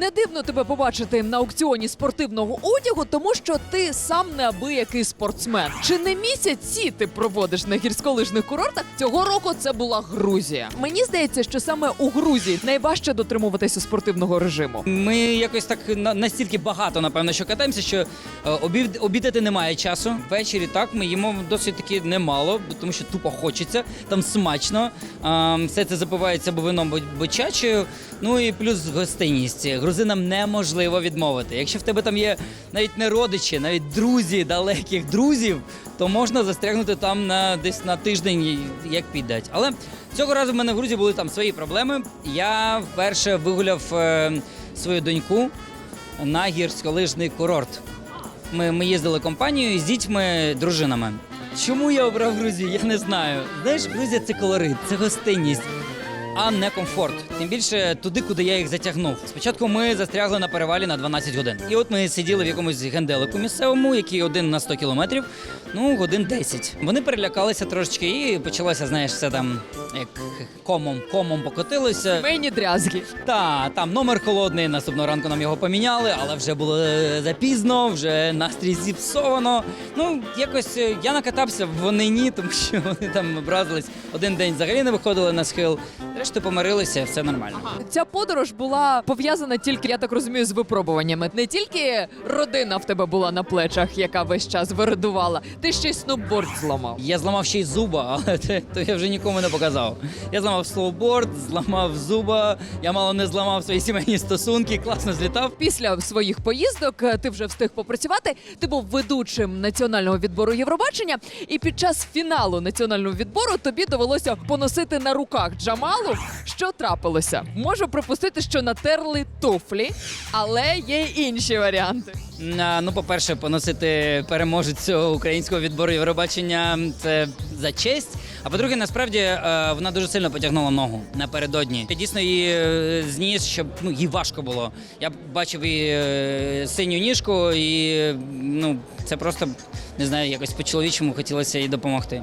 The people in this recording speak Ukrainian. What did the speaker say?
Не дивно тебе побачити на аукціоні спортивного одягу, тому що ти сам неабиякий спортсмен. Чи не місяці ти проводиш на гірськолижних курортах? Цього року це була Грузія. Мені здається, що саме у Грузії найважче дотримуватися спортивного режиму. Ми якось так на- настільки багато, напевно, що катаємося, що е, обід, обідати немає часу. Ввечері так ми їмо досить таки немало, бо- тому що тупо хочеться, там смачно. Все це запивається або вином, або- або. Ну і плюс гостинність. Грузинам неможливо відмовити. Якщо в тебе там є навіть не родичі, навіть друзі, далеких друзів, то можна застрягнути там на десь на тиждень, як піддать. Але цього разу в мене в Грузії були там свої проблеми. Я вперше вигуляв е, свою доньку на гірськолижний курорт. Ми, ми їздили компанією з дітьми, дружинами. Чому я обрав Грузію? Я не знаю. Знаєш, Грузія це колорит, це гостинність, а не комфорт. Тим більше туди, куди я їх затягнув. Спочатку ми застрягли на перевалі на 12 годин. І от ми сиділи в якомусь генделику місцевому, який один на 100 кілометрів, ну годин 10. Вони перелякалися трошечки і почалося, знаєш, все там як комом, комом покотилося. Мені дрязги. Та там номер холодний. Наступного ранку нам його поміняли, але вже було е, запізно, вже настрій зіпсовано. Ну якось е, я накатався, вони ні, тому що вони там образились. Один день взагалі не виходили на схил. Решта помирилися, все нормально. Ця подорож була пов'язана тільки, я так розумію, з випробуваннями. Не тільки родина в тебе була на плечах, яка весь час вирадувала, ти ще й сноуборд зламав. Я зламав ще й зуба, але те, то я вже нікому не показав. Я зламав слоуборд, зламав зуба, я мало не зламав свої сімейні стосунки, класно злітав. Після своїх поїздок е, ти вже встиг попрацювати. Ти був ведучим національного відбору Євробачення, і під час фіналу національного відбору тобі довелося поносити на руках Джамалу. Що трапилося? Можу припустити, що натерли туфлі, але є й інші варіанти. Ну, по-перше, поносити переможець українського відбору Євробачення це за честь. А по-друге, насправді е, вона дуже сильно потягнула ногу напередодні. Я дійсно її е, зніс, щоб ну їй важко було. Я бачив її е, синю ніжку, і ну це просто не знаю, якось по-чоловічому хотілося їй допомогти.